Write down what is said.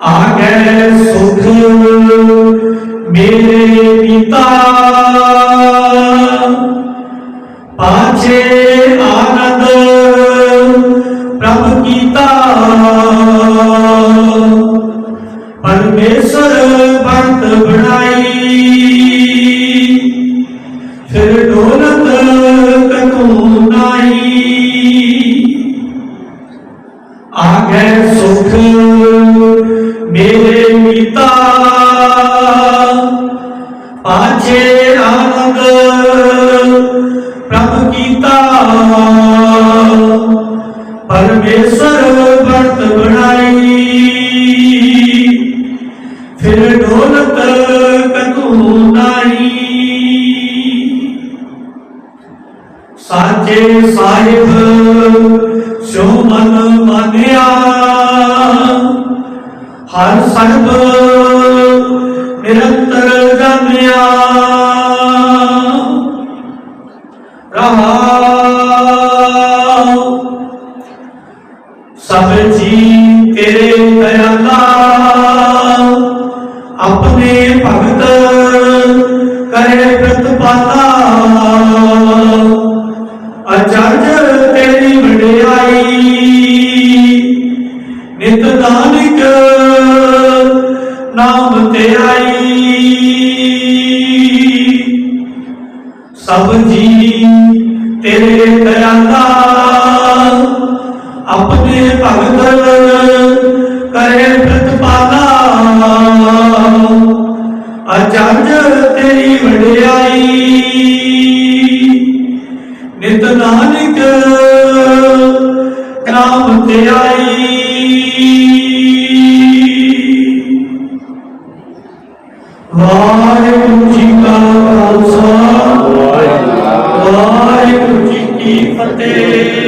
ਆਗੇ ਸੁਖ ਮੇਰੇ ਪਿਤਾ। ਪਾਛੇ ਆਨੰਦ ਪ੍ਰਭ ਕੀਤਾ। ਪਰਮੇਸ਼ਰ ਬੰਤ ਬਣਾਈ। ਫਿਰ ਡੋਲਤ ਕਤੂ ਨਾਈ ਆਗੇ ਸੁਖ ਮੇਰੇ ਪਿਤਾ ਪਾਛੇ ਆਨੰਦ ਪ੍ਰਭ ਕੀਤਾ। ਪਰਮੇਸ਼ਰ ਵਰਤ ਬਣਾਈ। ਫਿਰ ਡੋਲਤ ਕਤੂ ਨਾਈ ਸਾਚੇ ਸਾਹਿਬ, ਸੋ ਮਨ ਮੰਨਿਆ। ਹਰ ਸਰਬ ਨਿਰੰਤਰ ਜਾਣਿਆ ਰਹਾਉ, ਸਭ ਜੀ ਤੇਰੇ ਦਇਆਲਾ, ਆਪਣੇ ਭਗਤ ਕਰੇ ਪ੍ਰਤਪਾਲਾ। ਅਚਰਜ ਤੇਰੀ ਵਡਿਆਈ, ਨਿਤ ਦਾਨੀ ਸਭ ਜੀ ਤੇਰੇ ਦਇਆਲਾ ਆਪਣੇ ਭਗਤ ਕਰੇ ਪ੍ਰਤਪਾਲਾ। ਅਚੰਜ ਤੇਰੀ ਵਡਿਆਈ। ਨਿਤ ਨਾਨਕ ਨਾਮ ਤੇ ਆਈ। ਵਾਹਿਗੁਰੂ ਜੀ ਕਾ ਖਾਲਸਾ। te